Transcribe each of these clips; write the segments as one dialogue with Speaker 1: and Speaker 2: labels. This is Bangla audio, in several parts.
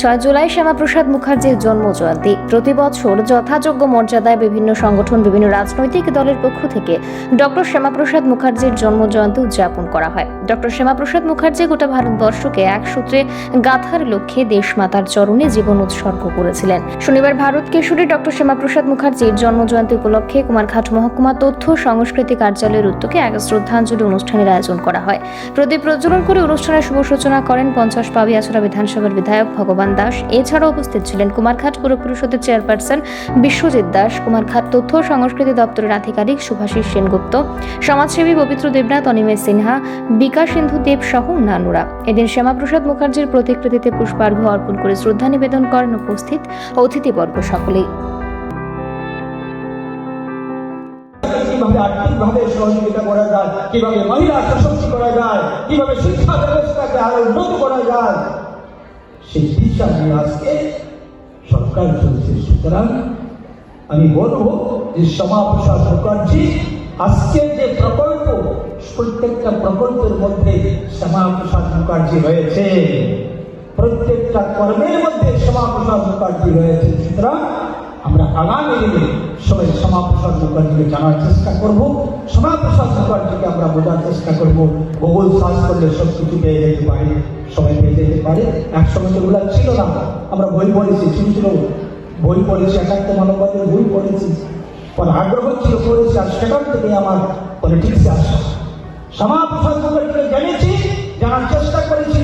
Speaker 1: ছয় জুলাই শ্যামাপ্রসাদ মুখার্জির জন্ম জয়ন্তী প্রতি বছর যথাযোগ্য মর্যাদায় বিভিন্ন সংগঠন, বিভিন্ন রাজনৈতিক দলের পক্ষ থেকে ডক্টর শ্যামাপ্রসাদ মুখার্জির জন্ম জয়ন্তী উদযাপন করা হয়। ডক্টর শ্যামাপ্রসাদ মুখার্জি গোটা ভারতবর্ষকে এক সূত্রে গাথার লক্ষ্যে দেশমাতার চরণে জীবন উৎসর্গ করেছিলেন। শনিবার ভারত কেশরী ডক্টর শ্যামাপ্রসাদ মুখার্জির জন্ম জয়ন্তী উপলক্ষে কুমারঘাট মহকুমা তথ্য সংস্কৃতি কার্যালয়ের উদ্যোগে এক শ্রদ্ধাঞ্জলি অনুষ্ঠানের আয়োজন করা হয়। প্রদীপ প্রজ্বলন করে অনুষ্ঠানের শুভ সূচনা করেন পঞ্চাশ পাবিয়াছড়া বিধানসভার বিধায়ক ভগবান দাস। এছাড়াও উপস্থিত ছিলেন কুমারঘাট পুর পরিষদের চেয়ারপারসন বিশ্বজিৎ দাস কুমারঘাট তথ্য সংস্কৃতি দপ্তরের আধিকারিক শুভাশিস সেনগুপ্ত, সমাজসেবী পবিত্র দেবনাথ, অনিমেষ সিনহা বিকাশ সিন্ধু, দেব সহ অন্যান্যরা। এদিন শ্যামাপ্রসাদ মুখার্জির প্রতিকৃতিতে পুষ্পার্ঘ্য অর্পণ করে শ্রদ্ধা নিবেদন করেন উপস্থিত অতিথিবর্গ সকলেই।
Speaker 2: কীভাবে আর্থিকভাবে সহযোগিতা করা যায়, কীভাবে মহিলা সশক্তি করা যায়, কীভাবে শিক্ষা ব্যবস্থাকে আরও উন্নত করা যায় সেই দিশা নিয়ে আজকে সরকার চলছে সুতরাং আমি বলব যে শ্যামাপ্রসাদ মুখার্জি আজকে যে প্রকল্প প্রত্যেকটা প্রকল্পের মধ্যে শ্যামাপ্রসাদ মুখার্জি রয়েছে প্রত্যেকটা কর্মের মধ্যে শ্যামাপ্রসাদ মুখার্জি রয়েছে সুতরাং আমরা আগামী দিনে সবাই শ্যামাপ্রসাদ মুখার্জিকে জানার চেষ্টা করব। শ্যামাপ্রসাদ মুখার্জিকে আমরা বোঝার চেষ্টা করব। গুগল সার্চ করলে সব কিছু পেয়ে যেতে পারি, সবাই পেয়ে যেতে পারে। একসময় তো ওগুলা ছিল না। আমরা বই পড়েছি, ছিল ছিল। বই পড়েছি একাত্ম মানববাদের বই পড়েছি। পর আগ্রহ ছিল পড়েছি, আর সেখান থেকে আমার পলিটিক্সে আসা। শ্যামাপ্রসাদ মুখার্জিকে জেনেছি জানার চেষ্টা করেছি।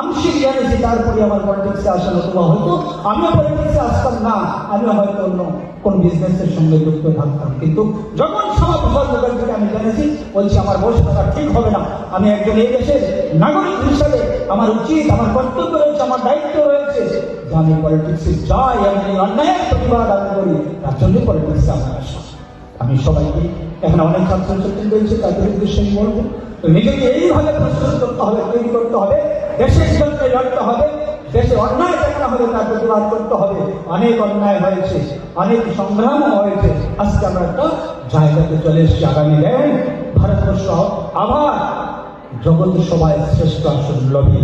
Speaker 2: আংশিক জেনেছি তারপরে আমার পলিটিক্সে আসা নতুবা হয়তো, আমিও পলিটিক্সে আসতাম না, আমিও হয়তো অন্য কোন বিজনেসের সঙ্গে যুক্ত থাকতাম। কিন্তু যখন শ্যামাপ্রসাদ মুখার্জিকে আমি জেনেছি বলছি আমার বসে থাকা ঠিক হবে না। আমি একজন এই দেশের নাগরিক হিসাবে আমার উচিত, আমার কর্তব্য রয়েছে, আমার দায়িত্ব রয়েছে যে আমি পলিটিক্সে যাই, আমি অন্যায়ের প্রতিবাদ আমি করি, তার জন্য পলিটিক্সে আমার আসা। আমি সবাইকে এখন অনেক ছাত্রছাত্রী রয়েছে, তাদের উদ্দেশ্যে আমি বলব, তো নিজেকে এইভাবে প্রস্তুত করতে হবে, তৈরি করতে হবে, দেশের জন্য লড়তে হবে দেশে অন্যায় দেখা হলে তার প্রতিবাদ করতে হবে। অনেক অন্যায় হয়েছে, অনেক সংগ্রামও হয়েছে। আজকে আমরা একটা জায়গাতে চলে এসেছি, আগামী দিন ভারতবর্ষ আবার জগৎ সবাই শ্রেষ্ঠ আসন লবি